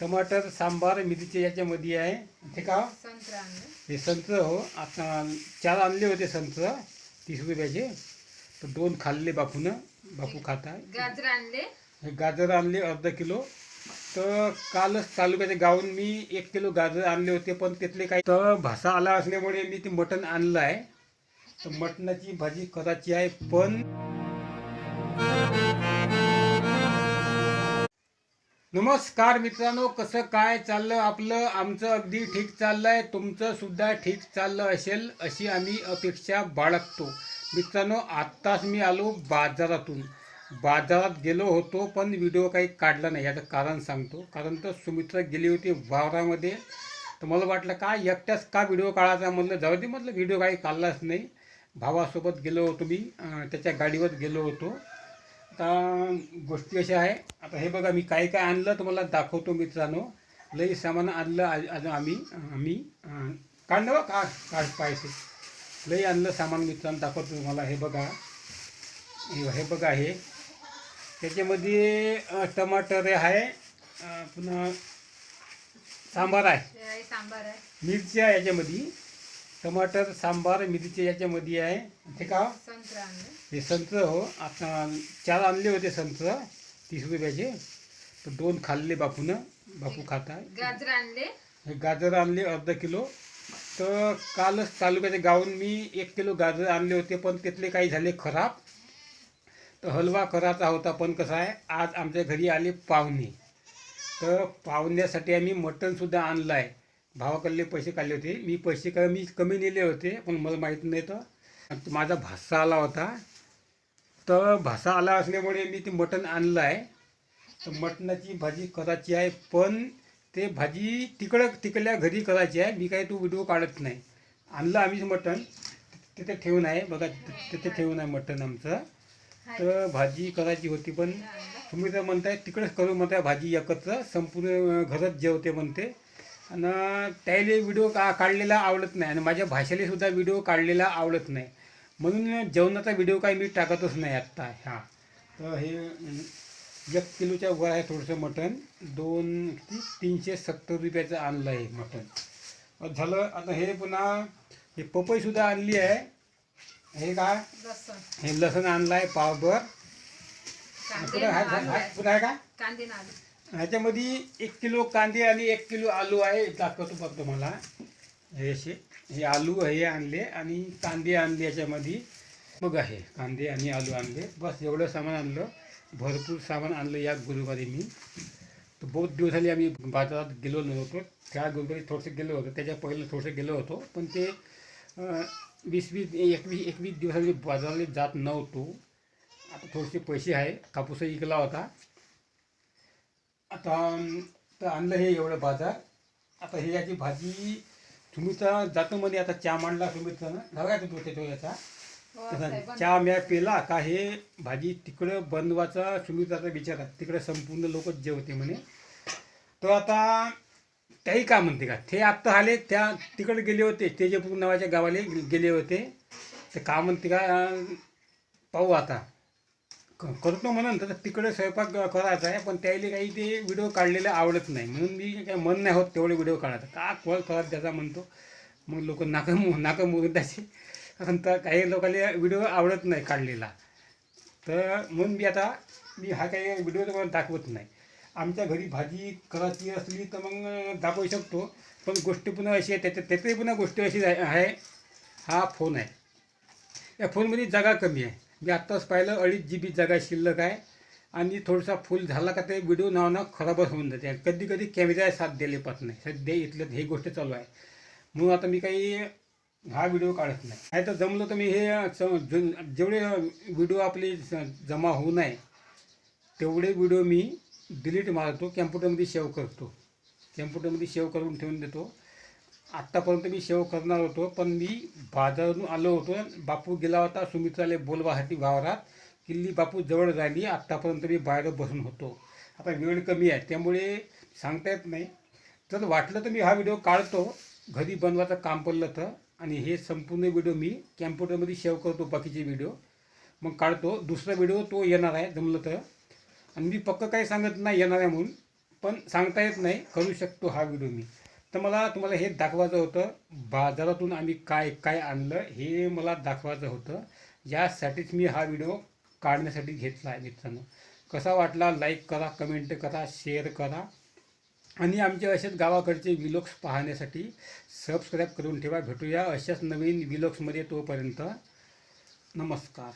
टमाटर सांबार मिरची याच्यामध्ये आहे. ते का? हे संत्र हो. आता चार आणले होते संत्र. तीस रुपयाचे. तर दोन खाल्ले बापूनं. बापू खात गाजर आणले. हे गाजर आणले अर्धा किलो. तर कालच तालुक्याच्या गावून मी एक किलो गाजर आणले होते पण तिथले काही तर भासा आला असल्यामुळे मी ते मटण आणलं आहे. तर मटणाची भाजी करायची आहे पण नमस्कार मित्रांनो कसं काय चाललं आपलं? आमचं अगदी ठीक चाललं आहे तुमचं सुद्धा ठीक चाललं असेल अशी आम्ही अपेक्षा बाळगतो. मित्रांनो आत्ताच मी आलो बाजारातून. बाजारात गेलो होतो पण व्हिडिओ काही काढला नाही याचं कारण सांगतो. कारण तर सुमित्रा गेली होती वावरामध्ये. तर मला वाटलं का एकट्याच का व्हिडिओ काढायचा म्हटलं जाऊ दे म्हटलं व्हिडिओ काही काढलाच नाही. भावासोबत गेलो होतो मी त्याच्या गाडीवर गेलो होतो. आता गोष्टी अशा आहे. आता हे बघा मी काय काय आणलं तुम्हाला दाखवतो मित्रांनो. लई सामान आणलं आज आम्ही आम्ही अं, काढलं बा का काढ पाहिजे लई आणलं सामान मित्रांनो दाखवतो तुम्हाला. हे बघा. हे हे बघा हे. त्याच्यामध्ये टमाटर आहे पुन्हा सांबार आहे. हे आहे याच्यामध्ये. टमाटर सांबार मिरची याच्यामध्ये आहे. ते का? हे संत्र हो. आता चार आणले होते संत्र. तीस रुपयाचे. तर दोन खाल्ले बापूनं. बापू खात. आहे गाजर आणले. हे गाजर आणले अर्धा किलो. तर कालच तालुक्याच्या गावून मी एक किलो गाजर आणले होते पण तिथले काही झाले खराब. तर हलवा करायचा होता पण कसा आहे आज आमच्या घरी आले पाहुणे. तर पाहुण्यासाठी आम्ही मटणसुद्धा आणलं आहे भावाकडले पैसे काढले होते. मी पैसे कमी कमी नेले होते पण मला माहीत नाही तर माझा भासा आला होता. तर भासा आला असल्यामुळे मी ते मटण आणलं आहे तर मटणाची भाजी करायची आहे पण ते भाजी तिकडं तिकडल्या घरी करायची आहे. मी काही तो व्हिडिओ काढत नाही. आणलं आम्हीच मटण. तिथे ठेवून आहे. बघा तिथे ठेवून आहे मटण आमचं. तर भाजी करायची होती पण तुम्ही तर म्हणताय तिकडेच करू म्हणताय भाजी एकत्र संपूर्ण घरात जेवते म्हणते. आणि त्याला व्हिडिओ का काढलेला आवडत नाही. आणि माझ्या भाषेला सुद्धा व्हिडिओ काढलेला आवडत नाही. म्हणून जेवणाचा व्हिडिओ काही मी टाकतच नाही आत्ता ह्या. तर हे एक किलोच्या वर आहे थोडंसं मटण. दोन तीनशे सत्तर रुपयाचं आणलं आहे मटण. झालं आता हे पुन्हा हे पपईसुद्धा आणली आहे. हे काय हे लसण आणलं आहे पावभर. पुन्हा आहे. का? कांदे ह्याच्यामध्ये एक किलो कांदे आणि एक किलो आलू आहे दाखवतो बघ मला हे असे हे आलू हे आणले आणि कांदे आणले याच्यामध्ये. मग आहे कांदे आणि आलू आणले. बस एवढं सामान आणलं. भरपूर सामान आणलं या गुरुवारी मी. तर बहुत दिवस झाले आम्ही बाजारात गेलो नव्हतो. त्या गुरुवारी थोडंसं गेलो होतो. त्याच्या पहिलं थोडंसं गेलो होतो. पण ते वीस वीस एकवीस एकवीस दिवसांनी बाजाराला जात नव्हतो. आता थोडेसे पैसे आहे. कापूसही विकला होता. आता तर आणलं हे एवढं बाजार. आता हे याची भाजी सुमित्रा जातो म्हणे आता चहा मांडला सुमित्रानं बघा तो त्याच्या याचा. हो. चहा म्या पेला का हे भाजी तिकडं बनवायचा सुमित्राचा विचार आहे तिकडं संपूर्ण लोक जेवते म्हणे. तर आता त्याही का म्हणते का ते आत्ता आले त्या तिकडे गेले होते तेजपूर नावाच्या गावाले गेले होते. ते का म्हणते का पाहू आता. करतो म्हणून तर तिकडे स्वयंपाक करायचा आहे पण त्याला काही ते व्हिडिओ काढलेले आवडत नाही. म्हणून मी काही मन नाही होत तेवढे व्हिडिओ काढायचा. का कोळ करत त्याचा म्हणतो? मग लोक नाका मु नाकं मुरून त्याचे. काही लोकांना व्हिडिओ आवडत नाही काढलेला. तर म्हणून मी आता मी हा काही व्हिडिओ तुम्हाला दाखवत नाही. आमच्या घरी भाजी करायची असली तर मग दाखवू शकतो. पण गोष्ट पुन्हा अशी आहे त्याच्या त्यातही पुन्हा गोष्टी अशी आहे, हा फोन आहे. या फोनमध्ये जागा कमी आहे. मी आत्ताच पाहिलं अडीच जी बी जागा शिल्लक आहे. आणि थोडासा फुल झाला का ते व्हिडिओ नावानं खराबच होऊन जाते. आणि कधी कधी कॅमेरा साथ दिले पाहत नाही. सध्या इथलं हे गोष्ट चालू आहे. म्हणून आता मी काही हा व्हिडिओ काढत नाही. नाही तर जमलं तर मी हे जेवढे व्हिडिओ आपले ज- जमा होऊ नये तेवढे व्हिडिओ मी डिलीट मारतो. कॅम्प्युटरमध्ये सेव्ह करतो. कॅम्प्युटरमध्ये सेव्ह करून ठेवून देतो. आत्तापर्यंत मी सेवा करणार होतो पण मी बाजारातून आलो होतो. बापू गेला होता सुमित्राले बोलवासाठी वावरात. किल्ली बापू जवळ राहिली. आत्तापर्यंत मी बाहेर बसून होतो. आता वेळ कमी आहे त्यामुळे सांगता येत नाही. जर वाटलं तर मी हा व्हिडिओ काढतो. घरी बनवायचं काम पडलं तर. आणि हे संपूर्ण व्हिडिओ मी कॅम्प्युटरमध्ये सेव्ह करतो बाकीचे व्हिडिओ. मग काढतो. दुसरा व्हिडिओ तो येणार आहे जमलं तर. आणि मी पक्क काही सांगत नाही येणार आहे म्हणून. पण सांगता येत नाही. करू शकतो हा व्हिडिओ मी. तर मला तुम्हाला हे दाखवायचं होतं बाजारातून आम्ही काय काय आणलं हे मला दाखवायचं होतं. यासाठीच मी हा व्हिडिओ काढण्यासाठी घेतला आहे मित्रांनो. कसा वाटला लाईक करा कमेंट करा शेअर करा. आणि आमचे असेच गावाकडचे विलोक्स पाहण्यासाठी सबस्क्राईब करून ठेवा. भेटूया अशाच नवीन विलोक्समध्ये तोपर्यंत. नमस्कार.